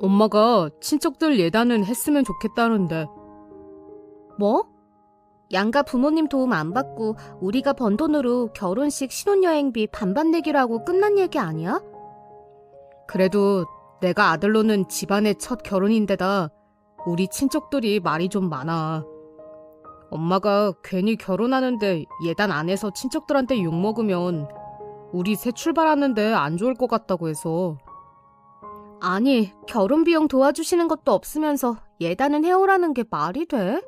엄마가 친척들 예단은 했으면 좋겠다는데. 뭐? 양가 부모님 도움 안 받고 우리가 번 돈으로 결혼식 신혼여행비 반반 내기로 하고 끝난 얘기 아니야? 그래도 내가 아들로는 집안의 첫 결혼인데다 우리 친척들이 말이 좀 많아. 엄마가 괜히 결혼하는데 예단 안 해서 친척들한테 욕먹으면 우리 새 출발하는데 안 좋을 것 같다고 해서. 아니, 결혼 비용 도와주시는 것도 없으면서 예단은 해오라는 게 말이 돼?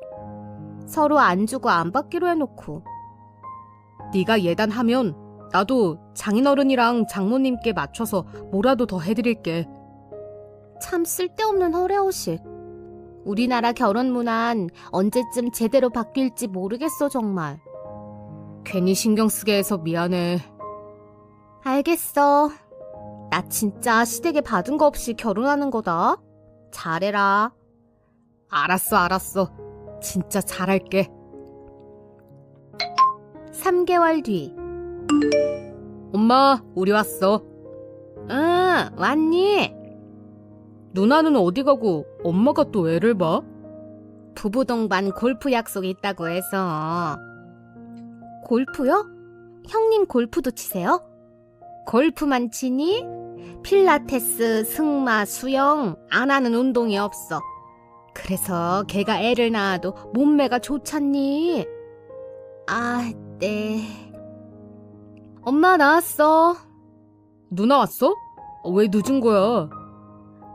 서로 안 주고 안 받기로 해놓고. 네가 예단하면 나도 장인어른이랑 장모님께 맞춰서 뭐라도 더 해드릴게. 참 쓸데없는 허례허식. 우리나라 결혼 문화는 언제쯤 제대로 바뀔지 모르겠어, 정말. 괜히 신경 쓰게 해서 미안해. 알겠어. 나 진짜 시댁에 받은 거 없이 결혼하는 거다. 잘해라. 알았어, 알았어. 진짜 잘할게. 3개월 뒤. 엄마, 우리 왔어. 응, 왔니? 누나는 어디 가고 엄마가 또 애를 봐? 부부 동반 골프 약속이 있다고 해서. 골프요? 형님 골프도 치세요? 골프만 치니? 필라테스, 승마, 수영 안 하는 운동이 없어. 그래서 걔가 애를 낳아도 몸매가 좋잖니? 아, 네. 엄마 나왔어. 누나 왔어? 왜 늦은 거야?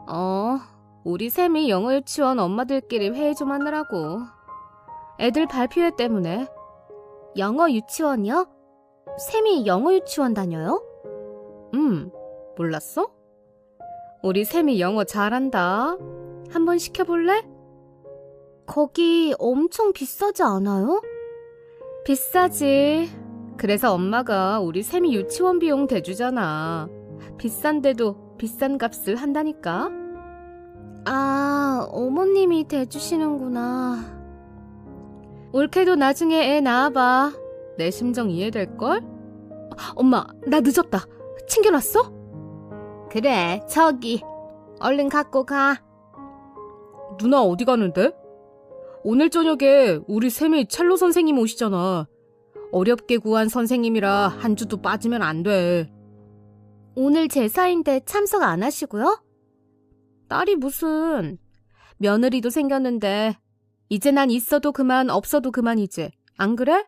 어, 우리 샘이 영어 유치원 엄마들끼리 회의 좀 하느라고. 애들 발표회 때문에. 영어 유치원이요? 샘이 영어 유치원 다녀요? 음, 몰랐어? 우리 샘이 영어 잘한다. 한번 시켜볼래? 거기 엄청 비싸지 않아요? 비싸지. 그래서 엄마가 우리 샘이 유치원 비용 대주잖아. 비싼데도 비싼 값을 한다니까. 아, 어머님이 대주시는구나. 올케도 나중에 애 낳아봐. 내 심정 이해될걸? 엄마, 나 늦었다. 챙겨놨어? 그래, 저기. 얼른 갖고 가. 누나 어디 가는데? 오늘 저녁에 우리 샘이 첼로 선생님 오시잖아. 어렵게 구한 선생님이라 한 주도 빠지면 안 돼. 오늘 제사인데 참석 안 하시고요? 딸이 무슨 며느리도 생겼는데 이제 난 있어도 그만 없어도 그만이지. 안 그래?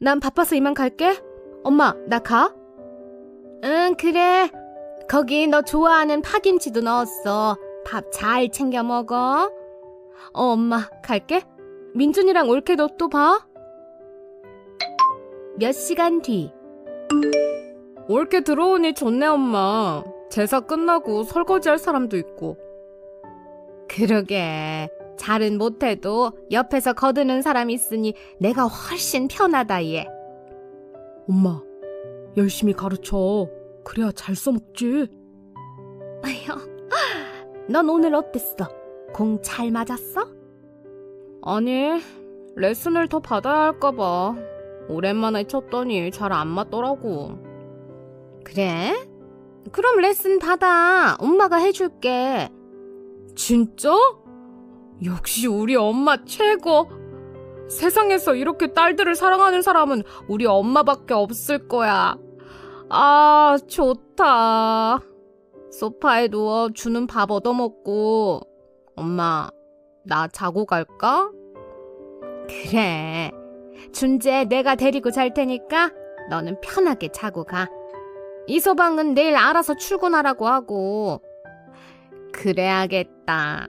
난 바빠서 이만 갈게. 엄마, 나 가? 응, 그래. 거기 너 좋아하는 파김치도 넣었어. 밥 잘 챙겨 먹어. 어, 엄마, 갈게. 민준이랑 올케도 또 봐. 몇 시간 뒤. 올케 들어오니 좋네, 엄마. 제사 끝나고 설거지 할 사람도 있고. 그러게. 잘은 못해도 옆에서 거드는 사람 있으니 내가 훨씬 편하다, 얘. 엄마, 열심히 가르쳐. 그래야 잘 써먹지. 아휴, 넌 오늘 어땠어? 공 잘 맞았어? 아니, 레슨을 더 받아야 할까봐. 오랜만에 쳤더니 잘 안 맞더라고. 그래? 그럼 레슨 받아. 엄마가 해줄게. 진짜? 역시 우리 엄마 최고. 세상에서 이렇게 딸들을 사랑하는 사람은 우리 엄마밖에 없을 거야. 아, 좋다. 소파에 누워 주는 밥 얻어먹고. 엄마, 나 자고 갈까? 그래. 준재 내가 데리고 잘 테니까 너는 편하게 자고 가. 이소방은 내일 알아서 출근하라고 하고. 그래야겠다.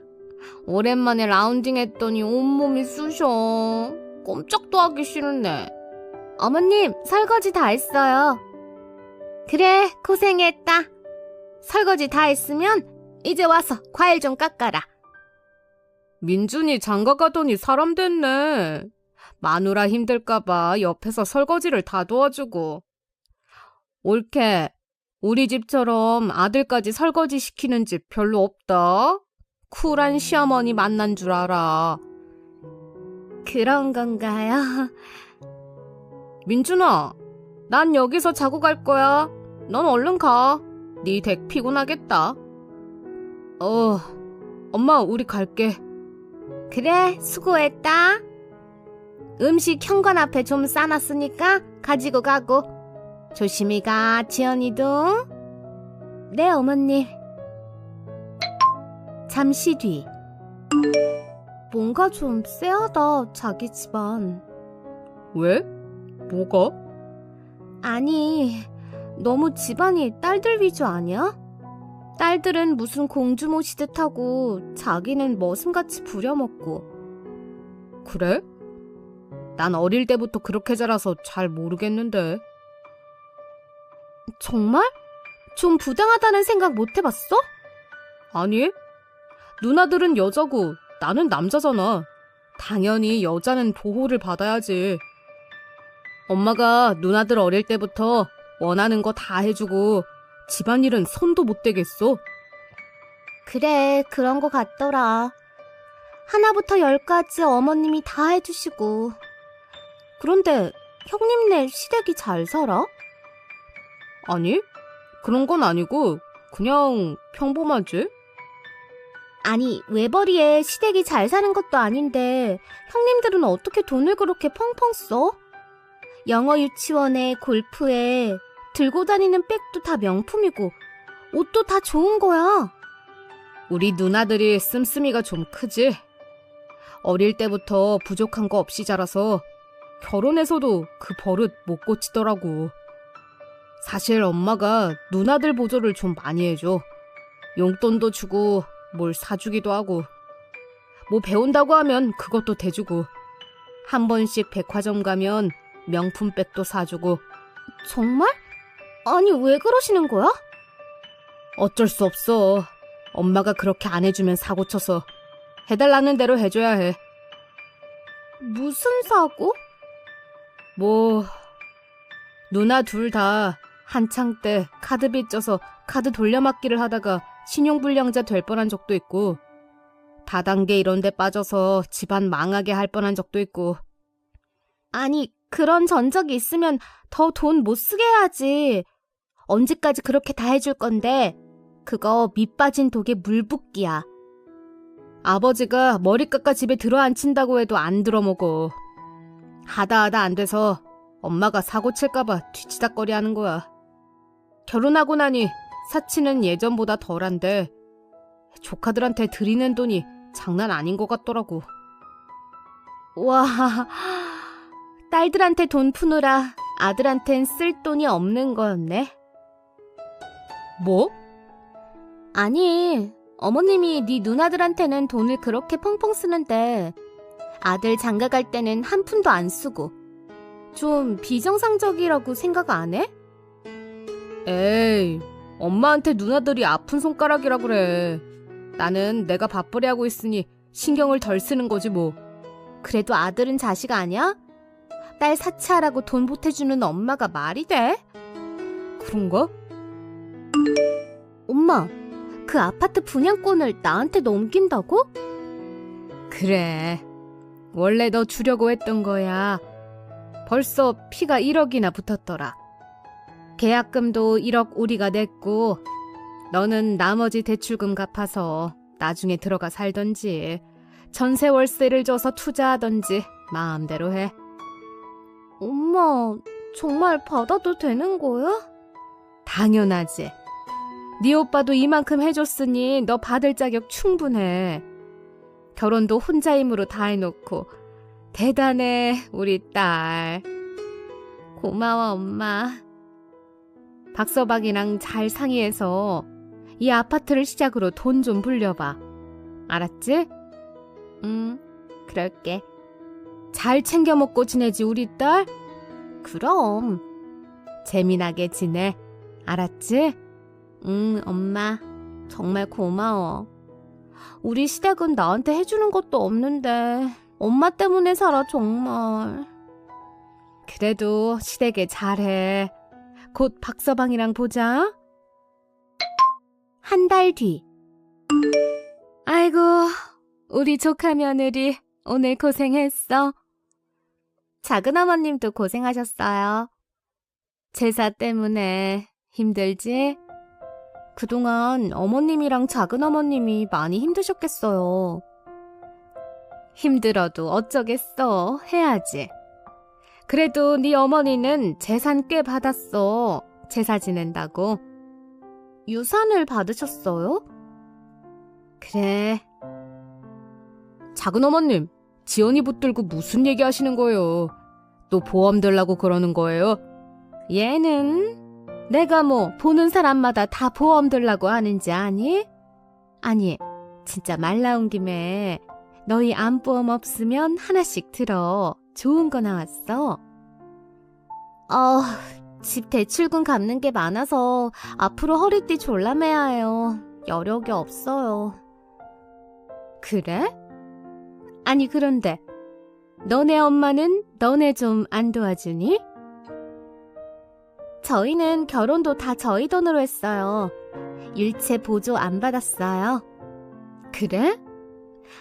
오랜만에 라운딩 했더니 온몸이 쑤셔. 꼼짝도 하기 싫네. 어머님, 설거지 다 했어요. 그래, 고생했다. 설거지 다 했으면 이제 와서 과일 좀 깎아라. 민준이 장가 가더니 사람 됐네. 마누라 힘들까봐 옆에서 설거지를 다 도와주고. 옳게, 우리 집처럼 아들까지 설거지 시키는 집 별로 없다. 쿨한 시어머니 만난 줄 알아. 그런 건가요? 민준아, 난 여기서 자고 갈 거야. 넌 얼른 가. 네 댁 피곤하겠다. 어, 엄마, 우리 갈게. 그래, 수고했다. 음식 현관 앞에 좀 싸놨으니까 가지고 가고. 조심히 가, 지연이도. 네, 어머님. 잠시 뒤. 뭔가 좀 쎄하다, 자기 집안. 왜? 뭐가? 아니, 너무 집안이 딸들 위주 아니야? 딸들은 무슨 공주 모시듯 하고 자기는 머슴같이 부려먹고 그래? 난 어릴 때부터 그렇게 자라서 잘 모르겠는데. 정말? 좀 부당하다는 생각 못 해봤어? 아니, 누나들은 여자고 나는 남자잖아. 당연히 여자는 보호를 받아야지. 엄마가 누나들 어릴 때부터 원하는 거 다 해주고 집안일은 손도 못 대겠어. 그래, 그런 거 같더라. 하나부터 열까지 어머님이 다 해주시고. 그런데 형님네 시댁이 잘 살아? 아니, 그런 건 아니고 그냥 평범하지? 아니, 외벌이에 시댁이 잘 사는 것도 아닌데 형님들은 어떻게 돈을 그렇게 펑펑 써? 영어 유치원에 골프에 들고 다니는 백도 다 명품이고 옷도 다 좋은 거야. 우리 누나들이 씀씀이가 좀 크지? 어릴 때부터 부족한 거 없이 자라서 결혼해서도 그 버릇 못 고치더라고. 사실 엄마가 누나들 보조를 좀 많이 해줘. 용돈도 주고 뭘 사주기도 하고. 뭐 배운다고 하면 그것도 대주고. 한 번씩 백화점 가면 명품백도 사주고. 정말? 아니, 왜 그러시는 거야? 어쩔 수 없어. 엄마가 그렇게 안 해주면 사고 쳐서 해달라는 대로 해줘야 해. 무슨 사고? 뭐 누나 둘 다 한창 때 카드 빚져서 카드 돌려막기를 하다가 신용불량자 될 뻔한 적도 있고 다단계 이런 데 빠져서 집안 망하게 할 뻔한 적도 있고 아니, 그런 전적이 있으면 더 돈 못 쓰게 해야지. 언제까지 그렇게 다 해줄 건데, 그거 밑 빠진 독에 물 붓기야. 아버지가 머리 깎아 집에 들어앉힌다고 해도 안 들어먹어. 하다 하다 안 돼서 엄마가 사고 칠까봐 뒤치다거리 하는 거야. 결혼하고 나니 사치는 예전보다 덜한데 조카들한테 드리는 돈이 장난 아닌 것 같더라고. 와, 딸들한테 돈 푸느라 아들한텐 쓸 돈이 없는 거였네. 뭐? 아니, 어머님이 네 누나들한테는 돈을 그렇게 펑펑 쓰는데 아들 장가 갈 때는 한 푼도 안 쓰고 좀 비정상적이라고 생각 안 해? 에이, 엄마한테 누나들이 아픈 손가락이라 그래. 나는 내가 밥벌이 하고 있으니 신경을 덜 쓰는 거지 뭐. 그래도 아들은 자식 아니야? 딸 사치하라고 돈 보태주는 엄마가 말이 돼? 그런가? 엄마, 그 아파트 분양권을 나한테 넘긴다고? 그래. 원래 너 주려고 했던 거야. 벌써 피가 1억이나 붙었더라. 계약금도 1억 우리가 냈고, 너는 나머지 대출금 갚아서 나중에 들어가 살던지, 전세 월세를 줘서 투자하던지 마음대로 해. 엄마, 정말 받아도 되는 거야? 당연하지. 네 오빠도 이만큼 해줬으니 너 받을 자격 충분해. 결혼도 혼자 힘으로 다 해놓고 대단해 우리 딸. 고마워, 엄마. 박서방이랑 잘 상의해서 이 아파트를 시작으로 돈 좀 불려봐. 알았지? 응, 그럴게. 잘 챙겨 먹고 지내지 우리 딸? 그럼. 재미나게 지내. 알았지? 응, 엄마. 정말 고마워. 우리 시댁은 나한테 해주는 것도 없는데, 엄마 때문에 살아, 정말. 그래도 시댁에 잘해. 곧 박서방이랑 보자. 한 달 뒤. 아이고, 우리 조카 며느리 오늘 고생했어. 작은 어머님도 고생하셨어요. 제사 때문에 힘들지? 그동안 어머님이랑 작은 어머님이 많이 힘드셨겠어요. 힘들어도 어쩌겠어. 해야지. 그래도 네 어머니는 재산 꽤 받았어. 제사 지낸다고. 유산을 받으셨어요? 그래. 작은 어머님, 지연이 붙들고 무슨 얘기 하시는 거예요? 또 보험 들라고 그러는 거예요? 얘는 내가 뭐 보는 사람마다 다 보험 들라고 하는지 아니? 아니, 진짜 말 나온 김에 너희 암보험 없으면 하나씩 들어. 좋은 거 나왔어. 어, 집 대출금 갚는 게 많아서 앞으로 허리띠 졸라매야 해요. 여력이 없어요. 그래? 아니, 그런데 너네 엄마는 너네 좀 안 도와주니? 저희는 결혼도 다 저희 돈으로 했어요. 일체 보조 안 받았어요. 그래?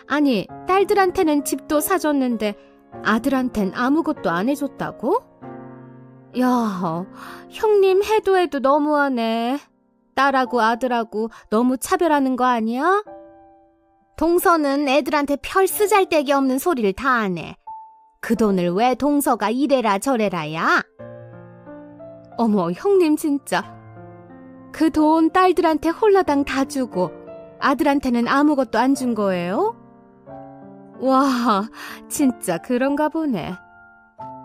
아니, 딸들한테는 집도 사줬는데 아들한텐 아무것도 안 해줬다고? 야, 형님 해도 해도 너무하네. 딸하고 아들하고 너무 차별하는 거 아니야? 동서는 애들한테 별 쓰잘데기 없는 소리를 다 하네. 그 돈을 왜 동서가 이래라 저래라야? 어머, 형님 진짜. 그 돈 딸들한테 홀라당 다 주고 아들한테는 아무것도 안 준 거예요? 와, 진짜 그런가 보네.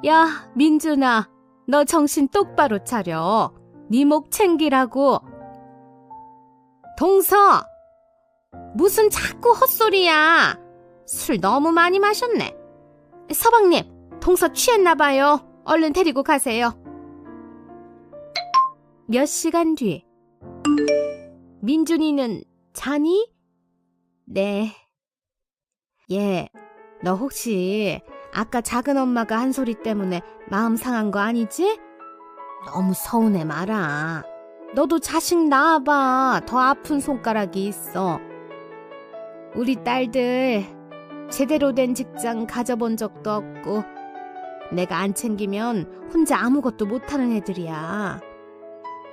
야, 민준아, 너 정신 똑바로 차려. 네 목 챙기라고. 동서! 무슨 자꾸 헛소리야. 술 너무 많이 마셨네. 서방님, 동서 취했나 봐요. 얼른 데리고 가세요. 몇 시간 뒤. 민준이는 자니? 네. 얘, 너 혹시 아까 작은 엄마가 한 소리 때문에 마음 상한 거 아니지? 너무 서운해 마라. 너도 자식 낳아봐. 더 아픈 손가락이 있어. 우리 딸들 제대로 된 직장 가져본 적도 없고 내가 안 챙기면 혼자 아무것도 못하는 애들이야.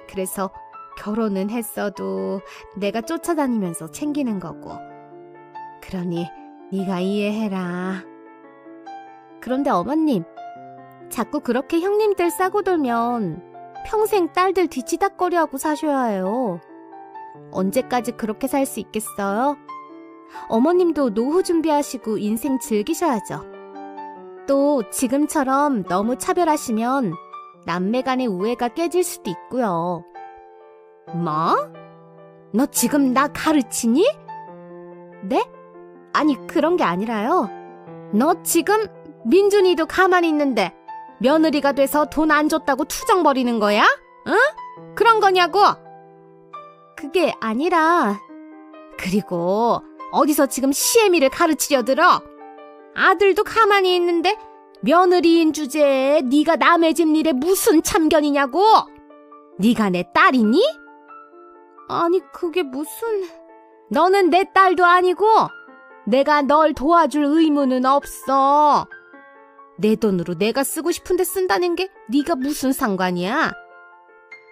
그래서 결혼은 했어도 내가 쫓아다니면서 챙기는 거고. 그러니 네가 이해해라. 그런데 어머님, 자꾸 그렇게 형님들 싸고 돌면 평생 딸들 뒤치다거리하고 사셔야 해요. 언제까지 그렇게 살 수 있겠어요? 어머님도 노후 준비하시고 인생 즐기셔야죠. 또 지금처럼 너무 차별하시면 남매 간의 우애가 깨질 수도 있고요. 뭐? 너 지금 나 가르치니? 네? 아니 그런 게 아니라요. 너 지금 민준이도 가만히 있는데 며느리가 돼서 돈 안 줬다고 투정 벌이는 거야? 응? 그런 거냐고? 그게 아니라 그리고 어디서 지금 시애미를 가르치려 들어? 아들도 가만히 있는데 며느리인 주제에 네가 남의 집 일에 무슨 참견이냐고? 네가 내 딸이니? 아니 그게 무슨... 너는 내 딸도 아니고 내가 널 도와줄 의무는 없어. 내 돈으로 내가 쓰고 싶은데 쓴다는 게 네가 무슨 상관이야?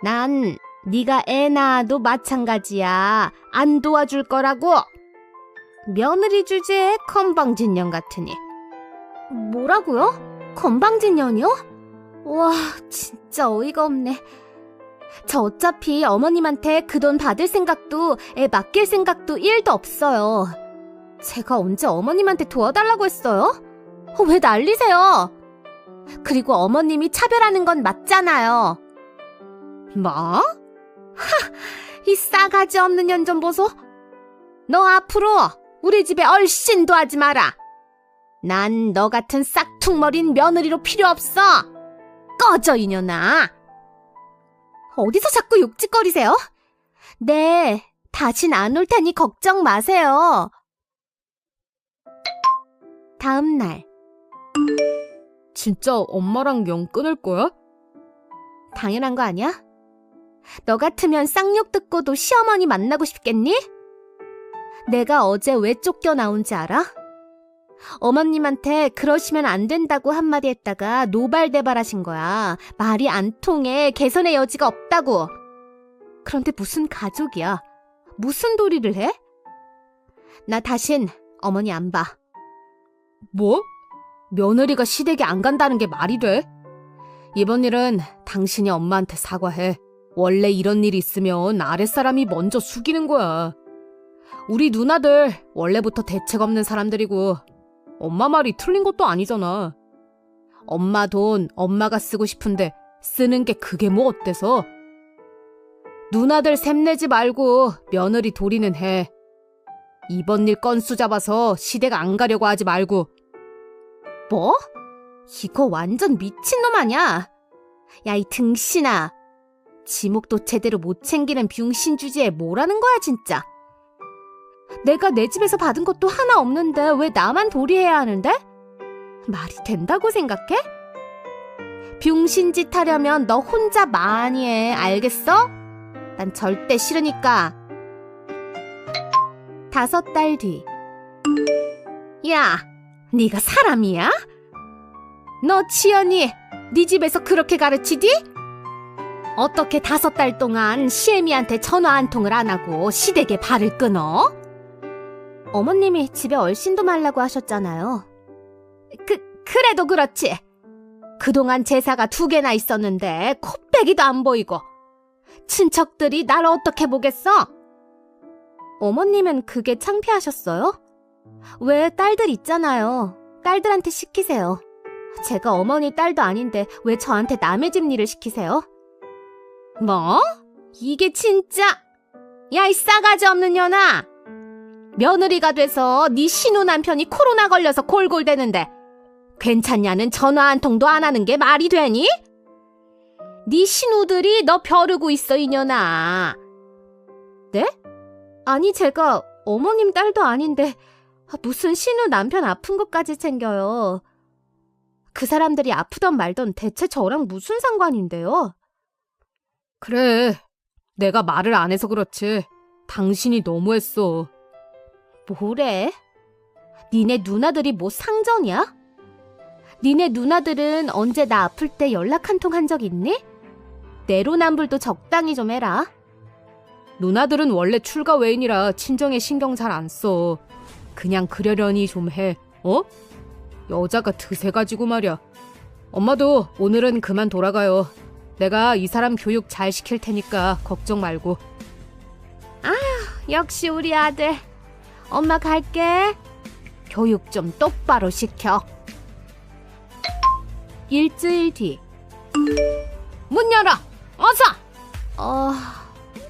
난 네가 애 낳아도 마찬가지야. 안 도와줄 거라고. 며느리 주제에 건방진년 같으니. 뭐라고요? 건방진년이요? 와, 진짜 어이가 없네. 저 어차피 어머님한테 그 돈 받을 생각도 애 맡길 생각도 1도 없어요. 제가 언제 어머님한테 도와달라고 했어요? 어, 왜 난리세요? 그리고 어머님이 차별하는 건 맞잖아요. 뭐? 하! 이 싸가지 없는 년 좀 보소. 너 앞으로 우리 집에 얼씬도 하지 마라. 난 너 같은 싹퉁머린 며느리로 필요 없어. 꺼져 이년아. 어디서 자꾸 욕짓거리세요? 네, 다신 안 올 테니 걱정 마세요. 다음 날, 진짜 엄마랑 영 끊을 거야? 당연한 거 아니야? 너 같으면 쌍욕 듣고도 시어머니 만나고 싶겠니? 내가 어제 왜 쫓겨 나온지 알아? 어머님한테 그러시면 안 된다고 한마디 했다가 노발대발 하신 거야. 말이 안 통해 개선의 여지가 없다고. 그런데 무슨 가족이야? 무슨 도리를 해? 나 다신 어머니 안 봐. 뭐? 며느리가 시댁에 안 간다는 게 말이 돼? 이번 일은 당신이 엄마한테 사과해. 원래 이런 일이 있으면 아랫사람이 먼저 숙이는 거야. 우리 누나들 원래부터 대책 없는 사람들이고 엄마 말이 틀린 것도 아니잖아. 엄마 돈 엄마가 쓰고 싶은데 쓰는 게 그게 뭐 어때서? 누나들 샘내지 말고 며느리 도리는 해. 이번 일 건수 잡아서 시댁 안 가려고 하지 말고 뭐? 이거 완전 미친놈 아냐? 야, 이 등신아. 지목도 제대로 못 챙기는 병신 주제에 뭐라는 거야, 진짜? 내가 내 집에서 받은 것도 하나 없는데 왜 나만 도리해야 하는데? 말이 된다고 생각해? 병신짓 하려면 너 혼자 많이 해, 알겠어? 난 절대 싫으니까. 다섯 달 뒤. 야, 네가 사람이야? 너 치연이 네 집에서 그렇게 가르치디? 어떻게 다섯 달 동안 시애미한테 전화 한 통을 안 하고 시댁에 발을 끊어? 어머님이 집에 얼씬도 말라고 하셨잖아요. 그, 그래도 그렇지. 그동안 제사가 두 개나 있었는데 코빼기도 안 보이고 친척들이 날 어떻게 보겠어? 어머님은 그게 창피하셨어요? 왜 딸들 있잖아요. 딸들한테 시키세요. 제가 어머니 딸도 아닌데 왜 저한테 남의 집 일을 시키세요? 뭐? 이게 진짜 야 이 싸가지 없는 년아 며느리가 돼서 네 신우 남편이 코로나 걸려서 골골대는데 괜찮냐는 전화 한 통도 안 하는 게 말이 되니? 네 신우들이 너 벼르고 있어 이년아 네? 아니 제가 어머님 딸도 아닌데 무슨 신우 남편 아픈 것까지 챙겨요. 그 사람들이 아프던 말던 대체 저랑 무슨 상관인데요? 그래. 내가 말을 안 해서 그렇지. 당신이 너무했어. 뭐래? 니네 누나들이 뭐 상전이야? 니네 누나들은 언제 나 아플 때 연락 한 통 한 적 있니? 내로남불도 적당히 좀 해라. 누나들은 원래 출가 외인이라 친정에 신경 잘 안 써. 그냥 그러려니 좀 해. 어? 여자가 드세 가지고 말이야. 엄마도 오늘은 그만 돌아가요. 내가 이 사람 교육 잘 시킬 테니까 걱정 말고. 역시 우리 아들. 엄마 갈게. 교육 좀 똑바로 시켜. 일주일 뒤. 문 열어! 어서! 어,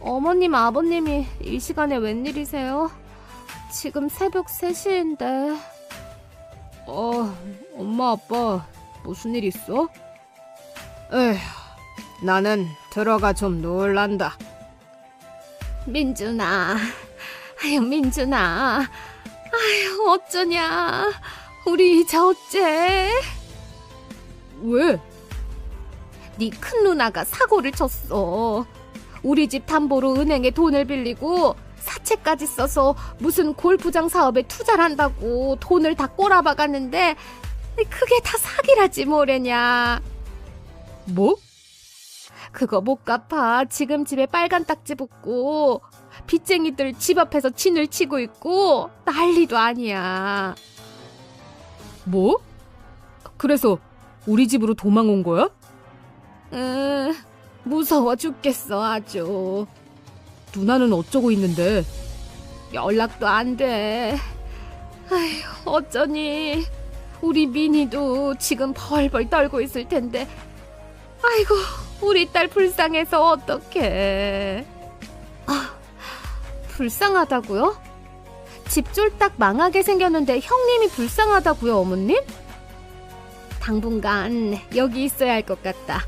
어머님, 아버님이 이 시간에 웬일이세요? 지금 새벽 3시인데. 어, 엄마 아빠 무슨 일 있어? 에휴, 나는 들어가 좀 놀란다. 민준아. 아유, 민준아. 아유, 어쩌냐. 우리 이제 어째? 왜? 네 큰 누나가 사고를 쳤어. 우리 집 담보로 은행에 돈을 빌리고 사채까지 써서 무슨 골프장 사업에 투자를 한다고 돈을 다 꼬라박았는데 그게 다 사기라지 뭐래냐. 뭐? 그거 못 갚아. 지금 집에 빨간 딱지 붙고 빚쟁이들 집 앞에서 진을 치고 있고 난리도 아니야. 뭐? 그래서 우리 집으로 도망 온 거야? 응, 무서워 죽겠어 아주. 누나는 어쩌고 있는데? 연락도 안 돼. 아휴, 어쩌니. 우리 미니도 지금 벌벌 떨고 있을 텐데. 아이고, 우리 딸 불쌍해서 어떡해. 아, 불쌍하다고요? 집 쫄딱 망하게 생겼는데 형님이 불쌍하다고요, 어머님? 당분간 여기 있어야 할 것 같다.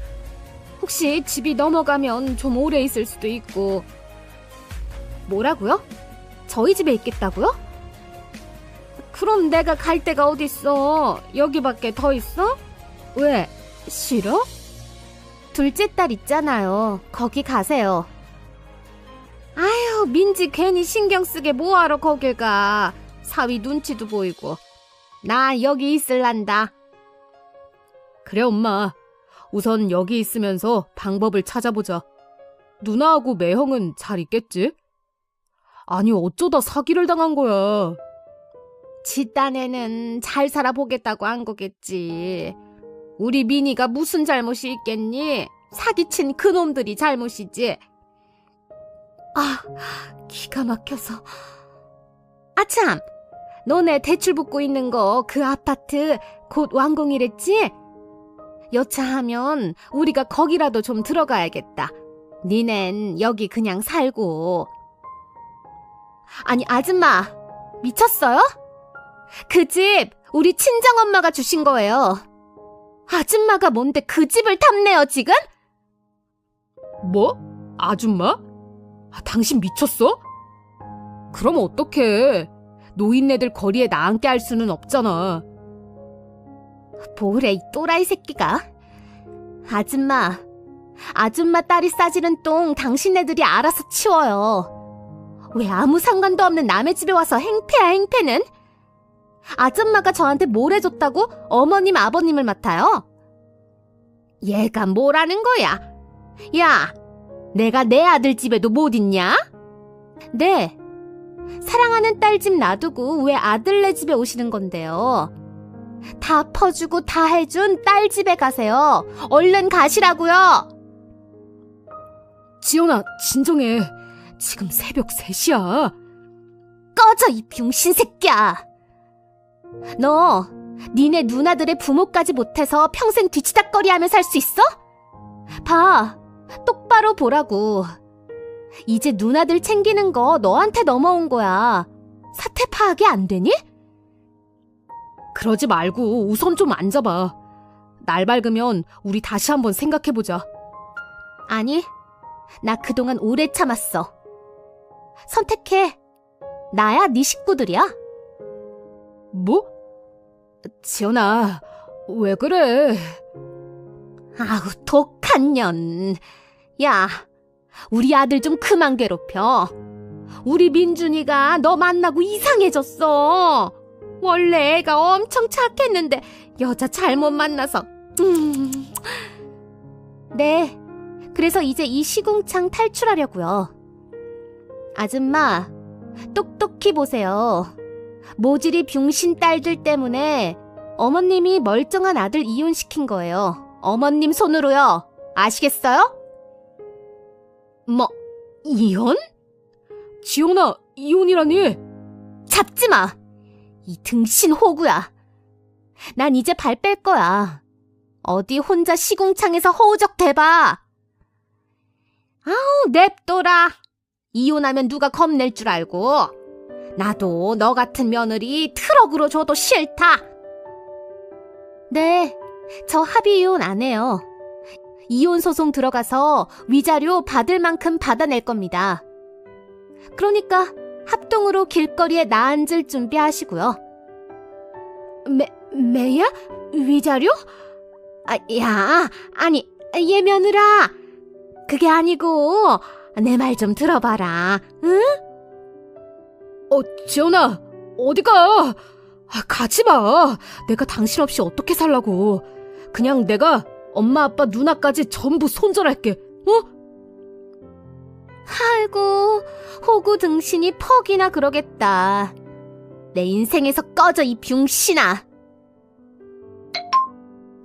혹시 집이 넘어가면 좀 오래 있을 수도 있고. 뭐라고요? 저희 집에 있겠다고요? 그럼 내가 갈 데가 어딨어? 여기밖에 더 있어? 왜? 싫어? 둘째 딸 있잖아요. 거기 가세요. 아 유, 민지 괜히 신경 쓰게 뭐하러 거길 가. 사위 눈치도 보이고. 나 여기 있을란다. 그래 엄마. 우선 여기 있으면서 방법을 찾아보자. 누나하고 매형은 잘 있겠지? 아니, 어쩌다 사기를 당한 거야. 지 딴에는 잘 살아보겠다고 한 거겠지. 우리 미니가 무슨 잘못이 있겠니? 사기친 그놈들이 잘못이지. 아, 기가 막혀서. 아참, 너네 대출 붙고 있는 거 그 아파트 곧 완공이랬지? 여차하면 우리가 거기라도 좀 들어가야겠다. 니넨 여기 그냥 살고. 아니, 아줌마, 미쳤어요? 그 집 우리 친정엄마가 주신 거예요. 아줌마가 뭔데 그 집을 탐내요, 지금? 뭐? 아줌마? 아, 당신 미쳤어? 그럼 어떡해. 노인네들 거리에 나앉게 할 수는 없잖아. 뭐래, 이 또라이 새끼가. 아줌마, 아줌마 딸이 싸지는 똥 당신네들이 알아서 치워요. 왜 아무 상관도 없는 남의 집에 와서 행패야, 행패는? 아줌마가 저한테 뭘 해줬다고 어머님, 아버님을 맡아요? 얘가 뭐라는 거야? 야, 내가 내 아들 집에도 못 있냐? 네. 사랑하는 딸 집 놔두고 왜 아들네 집에 오시는 건데요? 다 퍼주고 다 해준 딸 집에 가세요. 얼른 가시라고요. 지연아, 진정해. 지금 새벽 3시야. 꺼져 이 병신 새끼야. 너 니네 누나들의 부모까지 못해서 평생 뒤치다거리 하며 살 수 있어? 봐, 똑바로 보라고. 이제 누나들 챙기는 거 너한테 넘어온 거야. 사태 파악이 안 되니? 그러지 말고 우선 좀 앉아봐. 날 밝으면 우리 다시 한번 생각해보자. 아니, 나 그동안 오래 참았어. 선택해. 나야 네 식구들이야. 뭐? 지연아, 왜 그래? 아우, 독한 년. 야, 우리 아들 좀 그만 괴롭혀. 우리 민준이가 너 만나고 이상해졌어. 원래 애가 엄청 착했는데 여자 잘못 만나서. 음. 네, 그래서 이제 이 시궁창 탈출하려고요. 아줌마, 똑똑히 보세요. 모질이 병신 딸들 때문에 어머님이 멀쩡한 아들 이혼시킨 거예요. 어머님 손으로요. 아시겠어요? 뭐, 이혼? 지연아, 이혼이라니? 잡지 마! 이 등신 호구야. 난 이제 발 뺄 거야. 어디 혼자 시궁창에서 허우적 대봐. 아우, 냅둬라. 이혼하면 누가 겁낼 줄 알고. 나도 너 같은 며느리 트럭으로 줘도 싫다. 네, 저 합의 이혼 안 해요. 이혼 소송 들어가서 위자료 받을 만큼 받아낼 겁니다. 그러니까 합동으로 길거리에 나앉을 준비하시고요. 매, 매야? 위자료? 아, 야, 아니, 얘 며느라. 그게 아니고, 내 말 좀 들어봐라, 응? 어, 지연아, 어디 가? 아, 가지 마. 내가 당신 없이 어떻게 살라고. 그냥 내가 엄마, 아빠, 누나까지 전부 손절할게. 어? 아이고, 호구 등신이 퍽이나 그러겠다. 내 인생에서 꺼져, 이 병신아!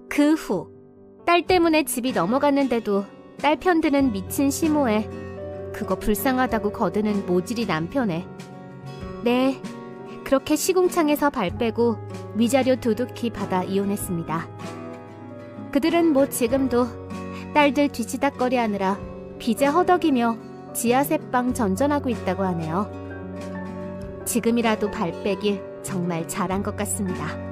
그 후, 딸 때문에 집이 넘어갔는데도 딸 편드는 미친 시모에 그거 불쌍하다고 거드는 모질이 남편에 네, 그렇게 시궁창에서 발 빼고 위자료 두둑히 받아 이혼했습니다. 그들은 뭐 지금도 딸들 뒤치다거리 하느라 빚에 허덕이며 지하세방 전전하고 있다고 하네요. 지금이라도 발 빼길 정말 잘한 것 같습니다.